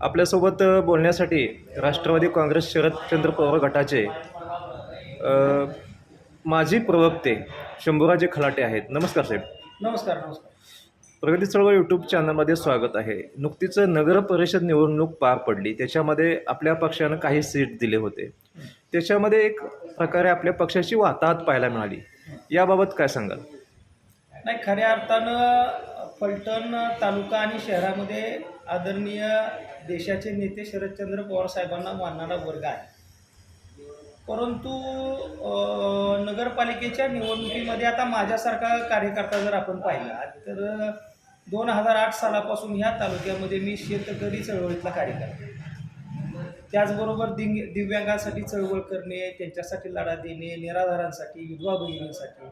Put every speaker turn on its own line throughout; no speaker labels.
आपल्यासोबत बोलण्यासाठी राष्ट्रवादी काँग्रेस शरदचंद्र पवार गटाचे माजी प्रवक्ते शंभूराजे खलाटे आहेत. नमस्कार साहेब.
नमस्कार नमस्कार.
प्रगती चळवळ यूट्यूब चॅनलमध्ये स्वागत आहे. नुकतीच नगर परिषद निवडणूक पार पडली. त्याच्यामध्ये आपल्या पक्षानं काही सीट दिले होते. त्याच्यामध्ये एक प्रकारे आपल्या पक्षाची वाताहत पाहायला मिळाली. याबाबत काय सांगाल?
नाही खऱ्या अर्थानं फलटण तालुका आणि शहरामध्ये आदरणीय देशाचे नेते शरदचंद्र पवार साहेबांना मानणारा वर्ग आहे. परंतु नगरपालिकेच्या निवडणुकीमध्ये आता माझ्यासारखा कार्यकर्ता जर आपण पाहिला तर दोन हजार आठ सालापासून ह्या तालुक्यामध्ये मी शेतकरी चळवळीतला कार्यकर्ता त्याचबरोबर दिंग दिव्यांगांसाठी चळवळ करणे त्यांच्यासाठी लढा देणे निराधारांसाठी विधवा बहिणींसाठी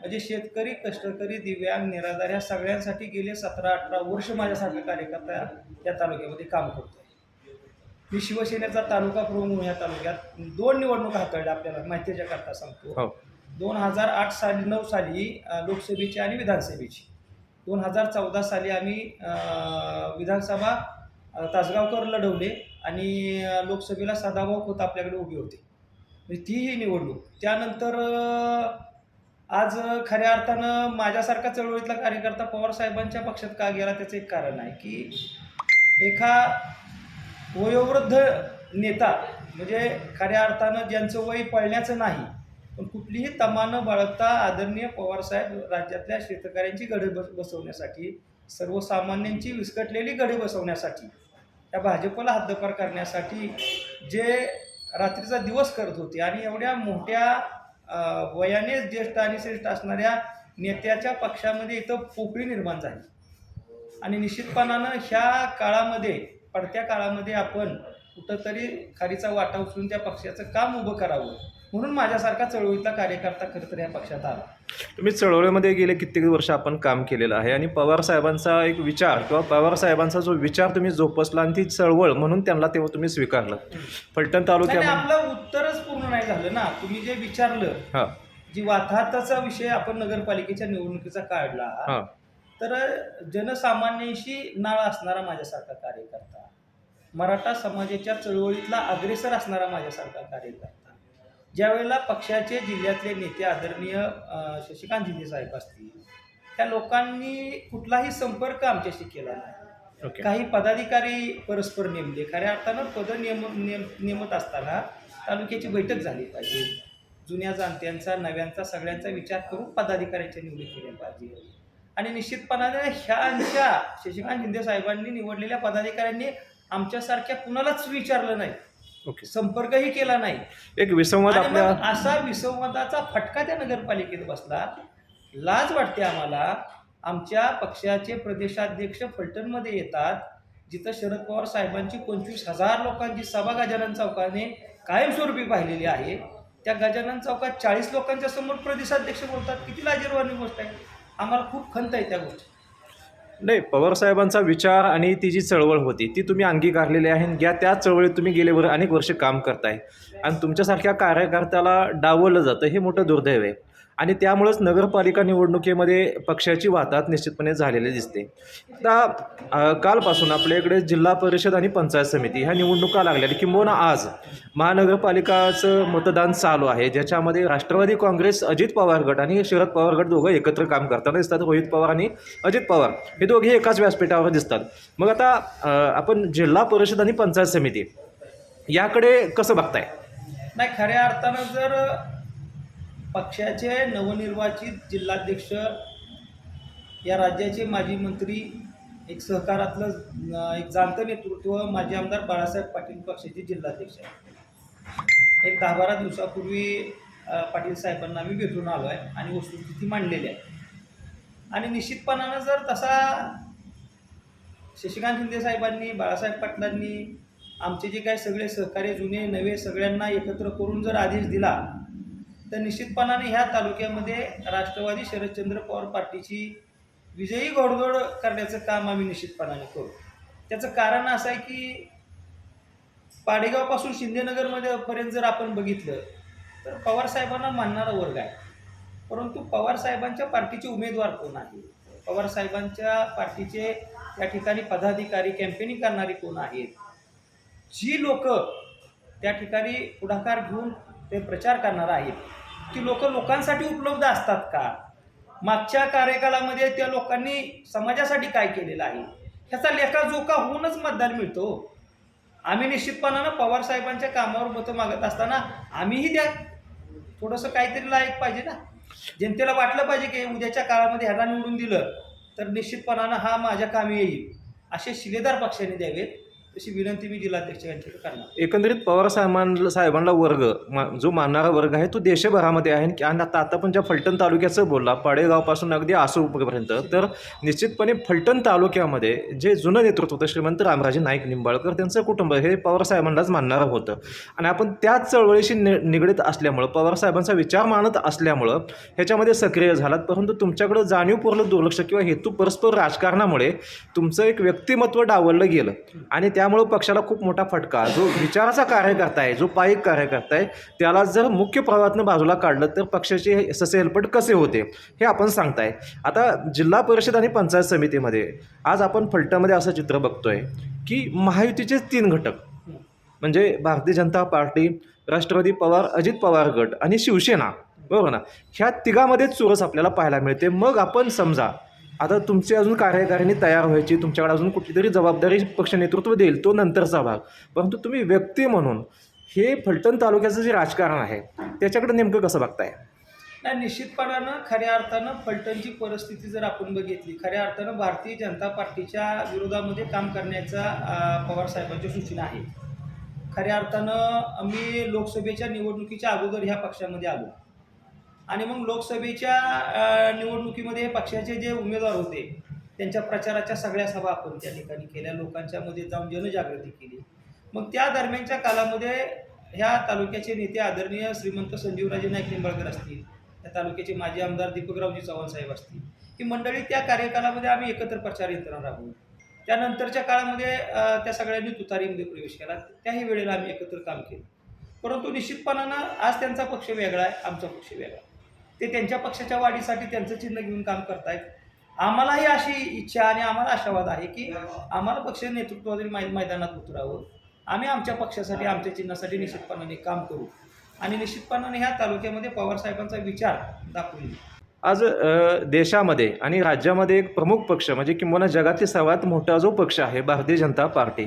म्हणजे शेतकरी कष्टकरी दिव्यांग निराधार ह्या सगळ्यांसाठी गेले सतरा अठरा वर्ष माझ्यासारखा कार्यकर्ता या तालुक्यामध्ये काम करतो मी शिवसेनेचा तालुका प्रमुख या तालुक्यात दोन निवडणुका हाताळल्या आपल्याला माहितीच्या करता सांगतो.
हो.
दोन हजार आठ साली नऊ साली लोकसभेची आणि विधानसभेची. दोन हजार चौदा साली आम्ही विधानसभा तासगावकर लढवले आणि लोकसभेला सदाभाऊ खोत आपल्याकडे उभी होते. म्हणजे ती ही निवडणूक. त्यानंतर आज खऱ्या अर्थानं माझ्यासारखा चळवळीतला कार्यकर्ता पवार साहेबांच्या पक्षात का गेला त्याचं एक कारण आहे की एका वयोवृद्ध नेता म्हणजे खऱ्या अर्थानं ज्यांचं वय पळण्याचं नाही पण कुठलीही तमा न बाळगता आदरणीय पवारसाहेब राज्यातल्या शेतकऱ्यांची गडे बस बसवण्यासाठी सर्वसामान्यांची विस्कटलेली गडे बसवण्यासाठी त्या भाजपला हद्दपार करण्यासाठी जे रात्रीचा दिवस करत होते आणि एवढ्या मोठ्या वयानेच ज्येष्ठ आणि श्रेष्ठ असणाऱ्या नेत्याच्या पक्षामध्ये इथं पोकळी निर्माण झाली. आणि निश्चितपणानं ह्या काळामध्ये पडत्या काळामध्ये आपण कुठंतरी खारीचा वाटा उचलून त्या पक्षाचं काम उभं करावं. म्हणून माझ्यासारखा चळवळीतला कार्यकर्ता खरं तर या पक्षात आला.
तुम्ही चळवळीमध्ये गेले कित्येक वर्ष आपण काम केलेलं आहे आणि पवार साहेबांचा एक विचार किंवा पवार साहेबांचा जो विचार तुम्ही जोपासला आणि ती चळवळ म्हणून त्यांना तेव्हा तुम्ही स्वीकारलं. फलटण
नाही,
तालुक्यामध्ये
आपलं उत्तरच पूर्ण नाही झालं ना. तुम्ही जे विचारलं
हां.
जी वाताहताचा विषय आपण नगरपालिकेच्या निवडणुकीचा काढला
हां.
तर जनसामान्यांशी नाळ असणारा माझ्यासारखा कार्यकर्ता मराठा समाजाच्या चळवळीतला अग्रेसर असणारा माझ्यासारखा कार्यकर्ता ज्यावेळेला पक्षाचे जिल्ह्यातले नेते आदरणीय शशिकांत शिंदे साहेब असतील त्या लोकांनी कुठलाही संपर्क आमच्याशी केला नाही.
ओके.
काही पदाधिकारी परस्पर नेमले. खऱ्या अर्थानं पद नियम नेम नेमत असताना तालुक्याची बैठक झाली पाहिजे. जुन्या जाणत्यांचा नव्यांचा सगळ्यांचा विचार करून पदाधिकाऱ्यांच्या निवडी केल्या पाहिजे. आणि निश्चितपणाने ह्यांच्या शशिकांत शिंदे साहेबांनी निवडलेल्या पदाधिकाऱ्यांनी आमच्यासारख्या कुणालाच विचारलं नाही.
ओके
संपर्कही केला नाही.
एक विसंवाद
आणि
आपल्या
मग असा विसंवादाचा फटका त्या नगरपालिकेत बसला. लाज वाटते आम्हाला. आमच्या पक्षाचे प्रदेशाध्यक्ष फलटणमध्ये येतात. जिथं शरद पवार साहेबांची पंचवीस हजार लोकांची सभा गजानन चौकाने कायमस्वरूपी पाहिलेली आहे. त्या गजानन चौकात चाळीस लोकांच्या समोर प्रदेशाध्यक्ष बोलतात. किती लाजीरवाणी गोष्ट आहे. आम्हाला खूप खंत आहे त्या गोष्टी
नाही पवार साहेबांचा विचार आणि ती जी चळवळ होती ती तुम्ही अंगीकारलेली आहे आणि या त्या चळवळीत तुम्ही गेले वर अनेक वर्ष काम करताय. आणि तुमच्यासारख्या कार्यकर्त्याला डावलं जातं हे मोठं दुर्दैव आहे. आणि त्यामुळंच नगरपालिका निवडणुकीमध्ये पक्षाची वाताहत निश्चितपणे झालेली दिसते. आता कालपासून आपल्या इकडे जिल्हा परिषद आणि पंचायत समिती ह्या निवडणुका लागल्या. आणि किंबहुना आज महानगरपालिकाचं मतदान चालू आहे ज्याच्यामध्ये राष्ट्रवादी काँग्रेस अजित पवार गट आणि शरद पवार गट दोघं एकत्र काम करताना दिसतात. रोहित पवार आणि अजित पवार हे दोघे एकाच व्यासपीठावर दिसतात. मग आता आपण जिल्हा परिषद आणि पंचायत समिती याकडे कसं बघताय?
नाही खऱ्या अर्थानं जर पक्षाचे नवनिर्वाचित जिल्हाध्यक्ष या राज्याचे माजी मंत्री एक सहकारातलं एक जाणतं नेतृत्व माजी आमदार बाळासाहेब पाटील पक्षाचे जिल्हाध्यक्ष आहे एक दहा बारा दिवसापूर्वी पाटील साहेबांना मी भेटून आलो आहे आणि वस्तुस्थिती मांडलेली आहे. आणि निश्चितपणानं जर तसा शशिकांत शिंदे साहेबांनी बाळासाहेब पाटलांनी आमचे जे काही सगळे सहकारी जुने नवे सगळ्यांना एकत्र करून जर आदेश दिला तर निश्चितपणाने ह्या तालुक्यामध्ये राष्ट्रवादी शरदचंद्र पवार पार्टीची विजयी घोडदोड करण्याचं काम आम्ही निश्चितपणाने करू. त्याचं कारण असं आहे की पाडेगावपासून शिंदेनगरमध्ये पर्यंत जर आपण बघितलं तर पवारसाहेबांना मानणारा वर्ग आहे. परंतु पवारसाहेबांच्या पार्टीचे उमेदवार कोण आहे पवारसाहेबांच्या पार्टीचे या ठिकाणी पदाधिकारी कॅम्पेनिंग करणारे कोण आहेत? जी लोक त्या ठिकाणी पुढाकार घेऊन ते प्रचार करणार आहेत ती लोक लोकांसाठी उपलब्ध असतात का? मागच्या कार्यकालामध्ये त्या लोकांनी समाजासाठी काय केलेलं आहे? ह्याचा लेखाजोखा होऊनच मतदान मिळतो. आम्ही निश्चितपणानं पवार साहेबांच्या कामावर मतं मागत असताना आम्हीही त्या थोडंसं काहीतरी लायक पाहिजे ना? जनतेला वाटलं पाहिजे की उद्याच्या काळामध्ये ह्याला निवडून दिलं तर निश्चितपणानं हा माझ्या कामी येईल असे शिलेदार पक्षाने द्यावेत. तशी विनंती मी जिल्हाध्यक्षांच्याकडे करणार.
एकंदरीत पवार साहेबांना साहेबांना वर्ग मा- जो मानणारा वर्ग आहे तो देशभरामध्ये आहे. की- आणि आता आता पण ज्या फलटण तालुक्याचं बोलला पाडेगावपासून अगदी आसूपर्यंत तर निश्चितपणे फलटण तालुक्यामध्ये जे जुनं नेतृत्व होतं श्रीमंत रामराजे नाईक निंबाळकर त्यांचं कुटुंब हे पवार साहेबांनाच मानणारं होतं. आणि आपण त्याच चळवळीशी नि निगडीत असल्यामुळं पवार साहेबांचा विचार मानत असल्यामुळं ह्याच्यामध्ये सक्रिय झालात. परंतु तुमच्याकडं जाणीवपूर्वक दुर्लक्ष किंवा हेतू परस्पर राजकारणामुळे तुमचं एक व्यक्तिमत्व डावललं गेलं. आणि त्या त्यामुळं पक्षाला खूप मोठा फटका. जो विचाराचा कार्यकर्ता आहे जो पायिक कार्यकर्ता आहे त्याला जर मुख्य प्रवाहातनं बाजूला काढलं तर पक्षाचे ससेलपट ससे कसे होते हे आपण सांगताय. आता जिल्हा परिषद आणि पंचायत समितीमध्ये आज आपण फलटामध्ये असं चित्र बघतोय की महायुतीचे तीन घटक म्हणजे भारतीय जनता पार्टी राष्ट्रवादी पवार अजित पवार गट आणि शिवसेना बरोबर ना? ह्या तिघामध्येच चुरस आपल्याला पाहायला मिळते. मग आपण समजा आता तुमची अजून कार्यकारिणी तयार व्हायची तुमच्याकडे अजून कुठली तरी जबाबदारी पक्ष नेतृत्व देईल तो नंतरचा भाग. परंतु तुम्ही व्यक्ती म्हणून हे फलटण तालुक्याचं जे राजकारण आहे त्याच्याकडे नेमकं कसं बघताय?
नाही निश्चितपणानं खऱ्या अर्थानं फलटणची परिस्थिती जर आपण बघितली खऱ्या अर्थानं भारतीय जनता पार्टीच्या विरोधामध्ये काम करण्याचा पवारसाहेबांची पवार सूचना आहे खऱ्या अर्थानं आम्ही लोकसभेच्या निवडणुकीच्या अगोदर ह्या पक्षामध्ये आलो. आणि मग लोकसभेच्या निवडणुकीमध्ये पक्षाचे जे उमेदवार होते त्यांच्या प्रचाराच्या सगळ्या सभा आपण त्या ठिकाणी केल्या. लोकांच्यामध्ये जाऊन जनजागृती केली. मग त्या दरम्यानच्या कालामध्ये ह्या तालुक्याचे नेते आदरणीय श्रीमंत संजीवराजे नाईक निंबाळकर असतील त्या तालुक्याचे माजी आमदार दीपकरावजी चव्हाण साहेब असतील ही मंडळी त्या कार्यकालामध्ये आम्ही एकत्र प्रचार यंत्रणा राबवू त्यानंतरच्या काळामध्ये त्या सगळ्यांनी तुतारीमध्ये प्रवेश केला. त्याही वेळेला आम्ही एकत्र काम केलं. परंतु निश्चितपणानं आज त्यांचा पक्ष वेगळा आहे आमचा पक्ष वेगळा ते त्यांच्या पक्षाच्या वाढीसाठी त्यांचं चिन्ह घेऊन काम करतायत. आम्हालाही अशी इच्छा आणि आम्हाला आशावाद आहे की आम्हाला पक्ष नेतृत्वातील मै मैदानात उतरावं. आम्ही आमच्या पक्षासाठी आमच्या चिन्हासाठी निश्चितपणाने काम करू. आणि निश्चितपणाने ह्या तालुक्यामध्ये पवारसाहेबांचा विचार दाखवून
आज देशामध्ये आणि राज्यामध्ये एक प्रमुख पक्ष म्हणजे किंवा जगातील सर्वात मोठा जो पक्ष आहे भारतीय जनता पार्टी.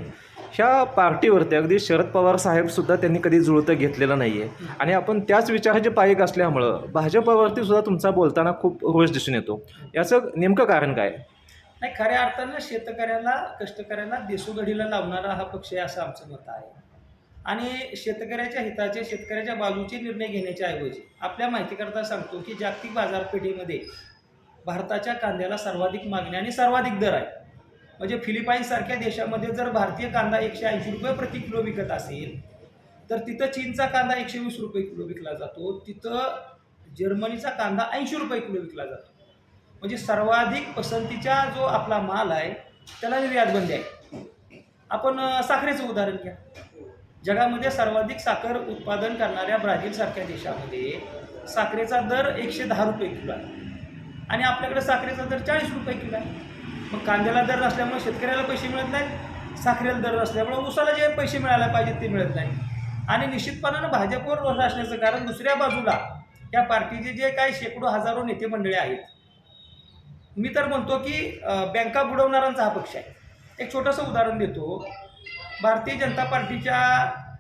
ह्या पार्टीवरती अगदी शरद पवार साहेबसुद्धा त्यांनी कधी जुळतं घेतलेलं नाही आहे आणि आपण त्याच विचाराचे पायक असल्यामुळं भाजपावरती सुद्धा तुमचा बोलताना खूप रोष दिसून येतो. याचं नेमकं कारण काय?
नाही खऱ्या अर्थानं शेतकऱ्याला कष्टकऱ्याला देशोघडीला लावणारा हा पक्ष आहे असं आमचं मत आहे. आणि शेतकऱ्याच्या हिताचे शेतकऱ्याच्या बाजूचे निर्णय घेण्याच्या ऐवजी आपल्या माहितीकरता सांगतो की जागतिक बाजारपेठेमध्ये भारताच्या कांद्याला सर्वाधिक मागणी आणि सर्वाधिक दर आहे. म्हणजे फिलिपाईन्ससारख्या देशामध्ये जर भारतीय कांदा एकशे ऐंशी रुपये प्रति किलो विकत असेल तर तिथं चीनचा कांदा एकशे वीस रुपये किलो विकला जातो तिथं जर्मनीचा कांदा ऐंशी रुपये किलो विकला जातो. म्हणजे सर्वाधिक पसंतीचा जो आपला माल आहे त्याला निर्यातबंदी आहे. आपण साखरेचं उदाहरण घ्या. जगामध्ये सर्वाधिक साखर उत्पादन करणाऱ्या ब्राझीलसारख्या देशामध्ये साखरेचा दर एकशे दहा रुपये किलो आहे. आणि आपल्याकडे साखरेचा दर चाळीस रुपये किलो आहे. मग कांद्याला दर नसल्यामुळे शेतकऱ्याला पैसे मिळत नाहीत. साखरेला दर नसल्यामुळे उसाला जे पैसे मिळायला पाहिजेत ते मिळत नाही आणि निश्चितपणानं भाजपवर रोष असण्याचं कारण दुसऱ्या बाजूला या पार्टीचे जे काही शेकडो हजारो नेते मंडळे आहेत. मी तर म्हणतो की बँका बुडवणाऱ्यांचा हा पक्ष आहे. एक छोटंसं उदाहरण देतो. भारतीय जनता पार्टीच्या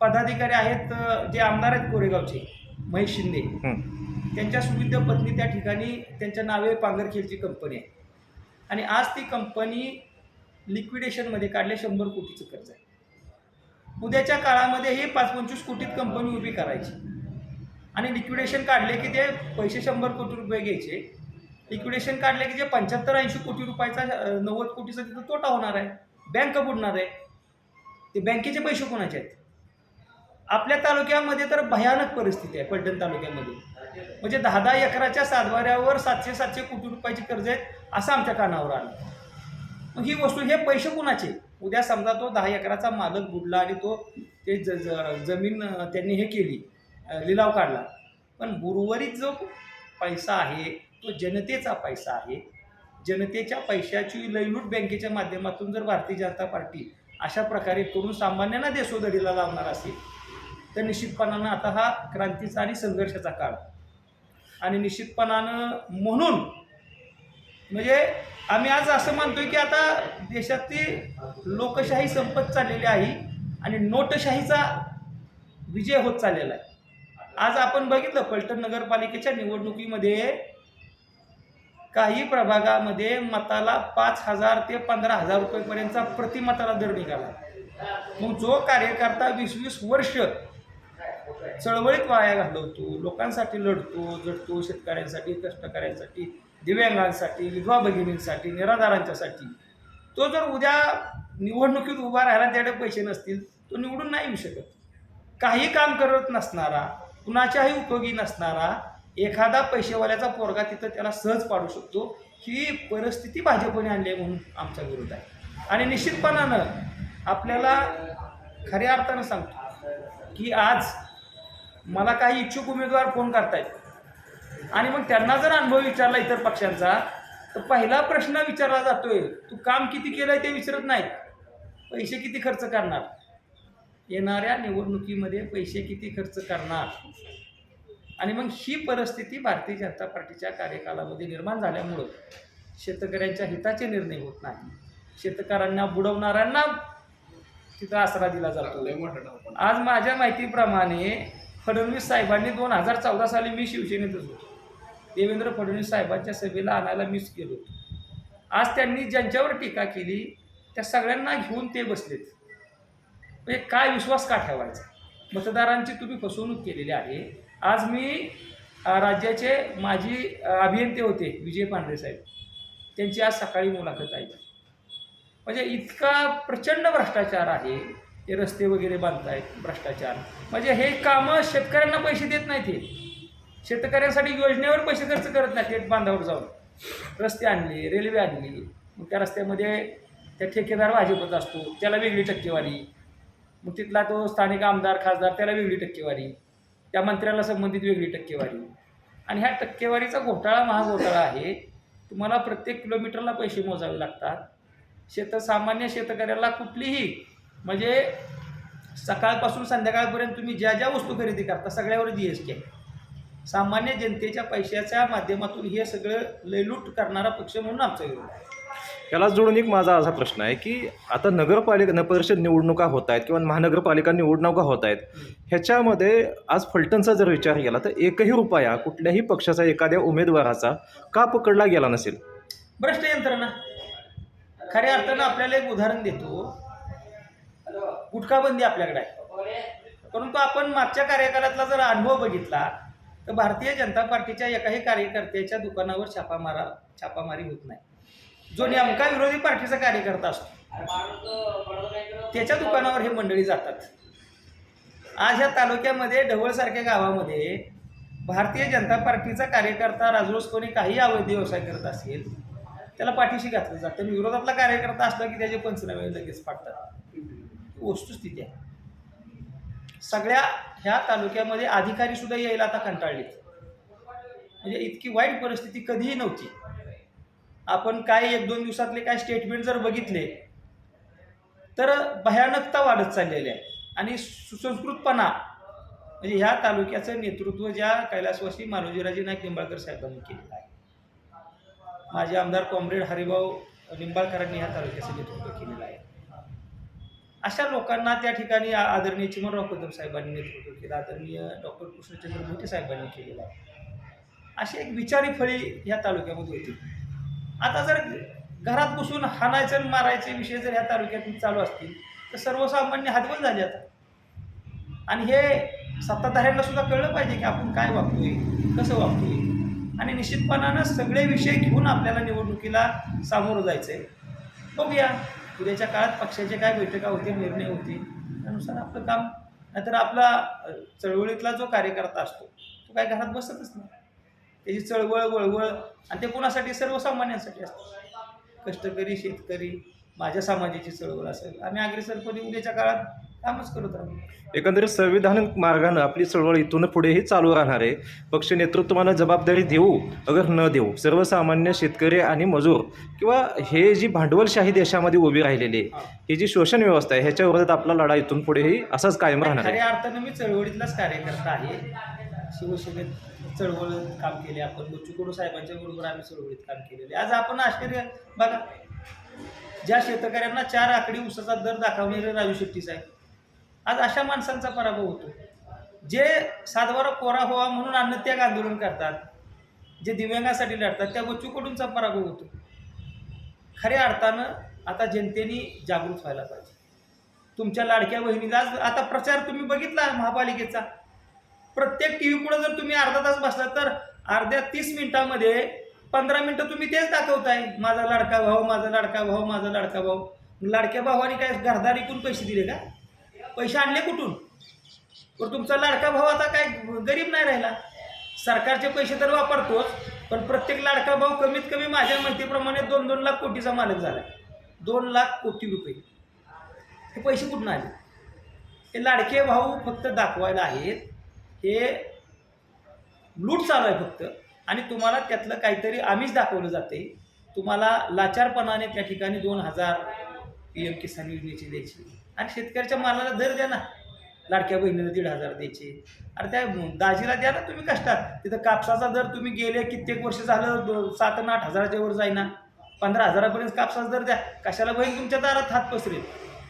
पदाधिकारी आहेत जे आमदार आहेत कोरेगावचे महेश शिंदे. त्यांच्या सुविध पत्नी त्या ठिकाणी त्यांच्या नावे पांगरखेलची कंपनी आहे. आणि आज ती कंपनी लिक्विडेशनमध्ये काढले शंभर कोटीचं कर्ज आहे. उद्याच्या काळामध्ये हे पाच पंचवीस कोटीत कंपनी उभी करायची. आणि लिक्विडेशन काढले की ते पैसे शंभर कोटी रुपये घ्यायचे. लिक्विडेशन काढले की जे पंच्याहत्तर ऐंशी कोटी रुपयाचा नव्वद कोटीचा तिथं तोटा होणार आहे. बँक बुडणार आहे. ते बँकेचे पैसे कोणाचे आहेत? आपल्या तालुक्यामध्ये तर भयानक परिस्थिती आहे पैठण तालुक्यामध्ये. म्हणजे दहा दहा एकराच्या सातवाऱ्यावर सातशे सातशे कोटी रुपयाची कर्ज आहेत असं आमच्या कानावर आलं. मग ही वस्तू हे पैसे कुणाचे उद्या समजा तो दहा एकराचा मालक बुडला आणि तो ते ज ज- जमीन त्यांनी हे केली लिलाव काढला. पण उर्वरित जो पैसा आहे तो जनतेचा पैसा आहे. जनतेच्या पैशाची लयलूट बँकेच्या माध्यमातून जर भारतीय जनता पार्टी अशा प्रकारे तरुण सामान्यांना देशोधडीला लावणार असेल. तर निश्चितपणानं आता हा क्रांतीचा आणि संघर्षाचा काळ. आणि निश्चितपणानं म्हणून म्हणजे आम्ही आज असं मानतोय की आता देशातली लोकशाही संपत चाललेली आहे आणि नोटशाहीचा विजय होत चाललेला आहे. आज आपण बघितलं पलटण नगरपालिकेच्या निवडणुकीमध्ये काही प्रभागामध्ये मताला पाच हजार ते पंधरा हजार रुपयेपर्यंतचा प्रतिमताला दर निघाला. मग जो कार्यकर्ता वीस वीस वर्ष चळवळीत वाया घालवतो लोकांसाठी लढतो जडतो शेतकऱ्यांसाठी कष्टकऱ्यांसाठी दिव्यांगांसाठी विधवा भगिनींसाठी निराधारांच्यासाठी तो जर उद्या निवडणुकीत उभा राहिला त्याकडे पैसे नसतील तो निवडून नाही येऊ शकत. काही काम करत नसणारा कुणाच्याही उपयोगी नसणारा एखादा पैसेवाल्याचा पोरगा तिथं त्याला सहज पाडू शकतो. ही परिस्थिती भाजपने आणली आहे म्हणून आमचा विरोध आहे. आणि निश्चितपणानं आपल्याला खऱ्या अर्थानं सांगतो की आज मला काही इच्छुक उमेदवार फोन करतायत. आणि मग त्यांना जर अनुभव विचारला इतर पक्षांचा तर पहिला प्रश्न विचारला जातोय तू काम किती केलं आहे ते विचारत नाहीत. पैसे किती खर्च करणार? येणाऱ्या निवडणुकीमध्ये पैसे किती खर्च करणार? आणि मग ही परिस्थिती भारतीय जनता पार्टीच्या कार्यकालामध्ये निर्माण झाल्यामुळं शेतकऱ्यांच्या हिताचे निर्णय होत नाही. शेतकऱ्यांना बुडवणाऱ्यांना तिथं आसरा दिला जातो. आज माझ्या माहितीप्रमाणे फडणवीस साहेबांनी दोन हजार चौदा साली मी शिवसेनेतच होतो. देवेंद्र फडणवीस साहेबांच्या सभेला आणायला मिस केलो होतो. आज त्यांनी ज्यांच्यावर टीका केली त्या सगळ्यांना घेऊन ते बसलेत. म्हणजे काय विश्वास का ठेवायचा? मतदारांची तुम्ही फसवणूक केलेली आहे. आज मी राज्याचे माजी अभियंते होते विजय पांढरे साहेब. त्यांची आज सकाळी मुलाखत आहे. म्हणजे इतका प्रचंड भ्रष्टाचार आहे ते रस्ते वगैरे बांधतायत भ्रष्टाचार. म्हणजे हे कामं शेतकऱ्यांना पैसे देत नाहीत हे. शेतकऱ्यांसाठी योजनेवर पैसे खर्च करत नाहीत थेट बांधावर जाऊन. रस्ते आणले रेल्वे आणली मग त्या रस्त्यामध्ये त्या ठेकेदार भाजपचा असतो त्याला वेगळी टक्केवारी. मग तिथला तो स्थानिक आमदार खासदार त्याला वेगळी टक्केवारी. त्या मंत्र्याला संबंधित वेगळी टक्केवारी. आणि ह्या टक्केवारीचा घोटाळा महाघोटाळा आहे. तुम्हाला प्रत्येक किलोमीटरला पैसे मोजावे लागतात. शेत सामान्य शेतकऱ्याला कुठलीही म्हणजे सकाळपासून संध्याकाळपर्यंत तुम्ही ज्या ज्या वस्तू खरेदी करता सगळ्यावर जी एस टी आहे. सामान्य जनतेच्या पैशाच्या माध्यमातून हे सगळं लयलूट करणारा पक्ष म्हणून आमचा विरोध आहे.
त्याला जोडून एक माझा असा प्रश्न आहे की आता नगरपालिका नगरपरिषद निवडणुका होत आहेत किंवा महानगरपालिका निवडणुका होत आहेत ह्याच्यामध्ये आज फलटणचा जर विचार केला तर एकही रुपया कुठल्याही पक्षाचा एखाद्या उमेदवाराचा का पकडला गेला नसेल?
भ्रष्ट यंत्रणा. खऱ्या अर्थानं आपल्याला एक उदाहरण देतो. गुटखाबंदी आपल्याकडे आहे. परंतु आपण मागच्या कार्यकालातला जर अनुभव बघितला तर भारतीय जनता पार्टीच्या एकाही कार्यकर्त्याच्या दुकानावर छापा मारा छापामारी होत नाही. जो नेमका विरोधी पार्टीचा कार्यकर्ता असतो. त्याच्या दुकानावर हे मंडळी जातात. आज ह्या तालुक्यामध्ये ढवळसारख्या गावामध्ये भारतीय जनता पार्टीचा कार्यकर्ता राजरोसपणे काही अवैध व्यवसाय करत असेल त्याला पाठीशी घातलं जातं. आणि विरोधातला कार्यकर्ता असला की त्याचे पंचनामे लगेच पाडतात वस्तुस्थिती आहे. सगळ्या ह्या तालुक्यामध्ये अधिकारी सुद्धा यायला आता कंटाळलेत. म्हणजे इतकी वाईट परिस्थिती कधीही नव्हती. आपण काय एक दोन दिवसातले काय स्टेटमेंट जर बघितले तर भयानकता वाढत चाललेली आहे. आणि सुसंस्कृतपणा म्हणजे ह्या तालुक्याचं नेतृत्व ज्या कैलासवासी मानोजीराजे नाईक निंबाळकर साहेबांनी केलेलं आहे. माझे आमदार कॉम्रेड हरिभाऊ निंबाळकरांनी ह्या तालुक्याचं नेतृत्व केलेलं आहे. अशा लोकांना त्या ठिकाणी आदरणीय चिमनराव कदम साहेबांनी नेतृत्व केलं आदरणीय डॉक्टर कृष्णचंद्र मोठे साहेबांनी केलेलं आहे. अशी एक विचारी फळी ह्या तालुक्यामध्ये होती. आता जर घरात बसून हाणायचं आणि मारायचे विषय जर ह्या तालुक्यात चालू असतील तर सर्वसामान्य हातबल झाले आता. आणि हे सत्ताधाऱ्यांना सुद्धा कळलं पाहिजे की आपण काय वागतोय कसं वागतोय. आणि निश्चितपणानं सगळे विषय घेऊन आपल्याला निवडणुकीला सामोरं जायचं आहे बघूया उद्याच्या काळात पक्षाचे काय बैठका होतील निर्णय होतील त्यानुसार आपलं काम. नाहीतर आपला चळवळीतला जो कार्यकर्ता असतो तो काय घरात बसतच नाही. त्याची चळवळ वळवळ आणि ते कोणासाठी? सर्वसामान्यांसाठी असतं. कष्टकरी शेतकरी माझ्या समाजाची चळवळ असेल. आम्ही अग्रेसरपणे उद्याच्या काळात कामच करत राहू.
एकंदरीत संविधान मार्गानं आपली चळवळ इथून पुढेही चालू राहणार आहे. पक्ष नेतृत्वानं जबाबदारी देऊ अगर न देऊ सर्वसामान्य शेतकरी आणि मजूर किंवा हे जी भांडवलशाही देशामध्ये उभी राहिलेली आहे ही. जी शोषण व्यवस्था आहे ह्याच्या विरोधात आपला लढा इथून पुढेही असाच कायम राहणार आहे.
खऱ्या अर्थानं मी चळवळीतलाच कार्यकर्ता आहे. शिवसेनेत चळवळ काम केले आपण. बच्चू कडू साहेबांच्या बरोबर आम्ही चळवळीत काम केलेले. आज आपण आश्चर्य बघा ज्या शेतकऱ्यांना चार आकडी उसाचा दर दाखवलेले राजू शेट्टी साहेब आज अशा माणसांचा पराभव होतो. जे सातवारा कोरा व्हावा म्हणून अन्नत्याग आंदोलन करतात जे दिव्यांगासाठी लढतात त्या बच्चू पराभव होतो. खऱ्या अर्थानं आता जनतेने जागृत व्हायला पाहिजे. तुमच्या लाडक्या बहिणीला आज आता प्रचार तुम्ही बघितला महापालिकेचा. प्रत्येक टी व्ही पुढे जर तुम्ही अर्धा तास बसला तर अर्ध्या तीस मिनिटामध्ये पंधरा मिनिटं तुम्ही तेच दाखवताय. माझा लाडका भाऊ माझा लाडका भाऊ माझा लाडका भाऊ. लाडक्या भावाने काय घरदार इकून पैसे दिले का? पैसे आणले कुठून? पण तुमचा लाडका भाऊ आता काय गरीब नाही राहिला. सरकारचे पैसे तर वापरतोच पण प्रत्येक लाडका भाऊ कमीत कमी माझ्या माहितीप्रमाणे दोन दोन लाख कोटीचा मालक झाला दोन लाख कोटी रुपये. हे पैसे कुठून आले? हे लाडके भाऊ फक्त दाखवायला आहेत. हे लूट चालू आहे फक्त. आणि तुम्हाला त्यातलं काहीतरी आम्हीच दाखवलं जाते तुम्हाला लाचारपणाने त्या ठिकाणी दोन हजार पी एम किसान योजनेची द्यायची. आणि शेतकऱ्याच्या मालाला दर द्या ना. लाडक्या बहिणीला दीड हजार द्यायचे. अरे त्या दाजीला द्या ना तुम्ही कष्टात. तिथं कापसाचा दर तुम्ही गेले कित्येक वर्ष झालं दो- सात आणि आठ हजाराच्या वर जाईना. पंधरा हजारापर्यंत कापसाचा दर द्या. कशाला बहीण तुमच्या दारात हात पसरेल?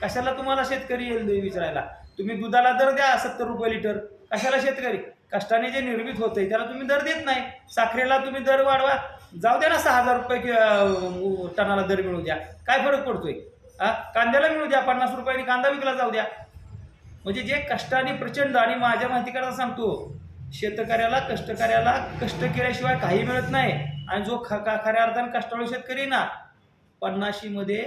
कशाला तुम्हाला शेतकरी येईल विचारायला? तुम्ही दुधाला दर द्या सत्तर रुपये लिटर. कशाला शेतकरी? कष्टाने जे निर्मित होतंय त्याला तुम्ही दर देत नाही. साखरेला तुम्ही दर वाढवा. जाऊ द्या ना सहा हजार रुपये टनाला दर मिळू द्या. काय फरक पडतोय? हा? कांद्याला मिळू द्या पन्नास रुपयांनी कांदा विकला जाऊ द्या. म्हणजे जे कष्टाने प्रचंड आणि माझ्या माहितीकरता सांगतो शेतकऱ्याला कष्टकऱ्याला कष्ट केल्याशिवाय काही मिळत नाही. आणि जो ख का खऱ्या अर्थानं कष्टाळू शेतकरी ना पन्नाशीमध्ये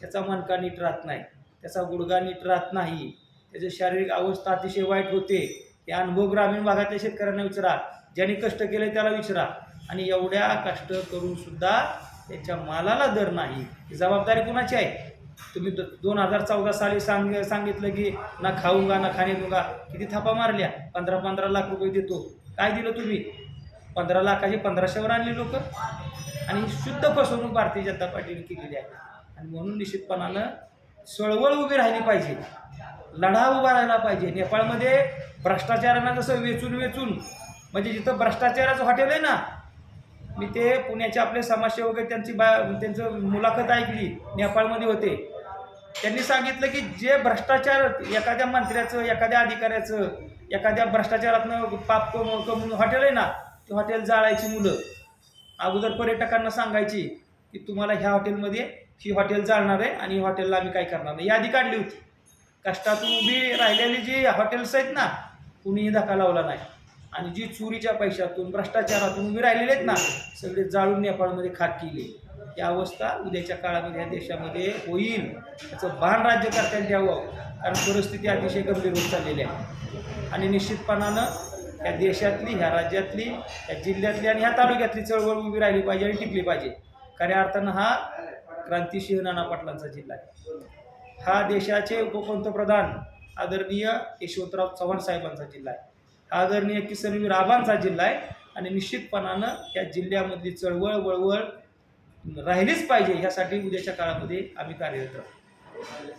त्याचा मनका नीट राहत नाही. त्याचा गुडगा नीट राहत नाही. त्याची शारीरिक अवस्था अतिशय वाईट होते. हे अनुभव ग्रामीण भागातल्या शेतकऱ्यांना विचारा. ज्यांनी कष्ट केले त्याला विचारा. आणि एवढ्या कष्ट करून सुद्धा त्याच्या मालाला दर नाही. ही जबाबदारी कुणाची आहे? तुम्ही दो- दोन हजार चौदा साली सांग सांगितलं की ना खाऊंगा ना खाणे दूंगा किती थापा मारल्या? पंधरा पंधरा लाख रुपये देतो. काय दिलं तुम्ही? पंधरा लाखाचे पंधराशेवर आणले लोक. आणि शुद्ध फसवणूक भारतीय जनता पार्टीने केलेली आहे. आणि म्हणून निश्चितपणानं चळवळ उभी राहिली पाहिजे. लढा उभा राहिला पाहिजे. नेपाळमध्ये भ्रष्टाचारांना जसं वेचून वेचून म्हणजे जिथं भ्रष्टाचाराचं हॉटेल आहे ना मी ते पुण्याचे आपले समाजसेवक वगैरे त्यांची बा त्यांचं मुलाखत ऐकली नेपाळमध्ये होते. त्यांनी सांगितलं की जे भ्रष्टाचार एखाद्या मंत्र्याचं एखाद्या अधिकाऱ्याचं एखाद्या भ्रष्टाचारातनं पाप कम हॉटेल आहे ना ते हॉटेल जाळायची मुलं. अगोदर पर्यटकांना सांगायची की तुम्हाला ह्या हॉटेलमध्ये ही हॉटेल जाळणार आहे आणि हॉटेलला आम्ही काय करणार नाही. यादी काढली होती. कष्टातून उभी राहिलेली जी हॉटेल्स आहेत ना कुणीही धक्का लावला नाही. आणि जी चोरीच्या पैशातून भ्रष्टाचारातून उभी राहिलेले आहेत ना सगळे जाळून नेपाळमध्ये खाक केली. ही अवस्था उद्याच्या काळामध्ये या देशामध्ये होईल. त्याचं भान राज्यकर्त्यांनी द्यावं. कारण परिस्थिती अतिशय गंभीर होत चाललेली आहे. आणि निश्चितपणानं या देशातली ह्या राज्यातली या जिल्ह्यातली आणि ह्या तालुक्यातली चळवळ उभी राहिली पाहिजे आणि टिकली पाहिजे. खऱ्या अर्थानं हा क्रांतिसिंह नाना पाटलांचा जिल्हा आहे. हा देशाचे उपपंतप्रधान आदरणीय यशवंतराव चव्हाण साहेबांचा जिल्हा आहे. हा आदरणीय किसनवीर आबांचा जिल्हा आहे आणि निश्चितपणानं या जिल्ह्यामधली चळवळ वळवळ राहिलीच पाहिजे ह्यासाठी उद्याच्या काळामध्ये आम्ही कार्यरत राहू.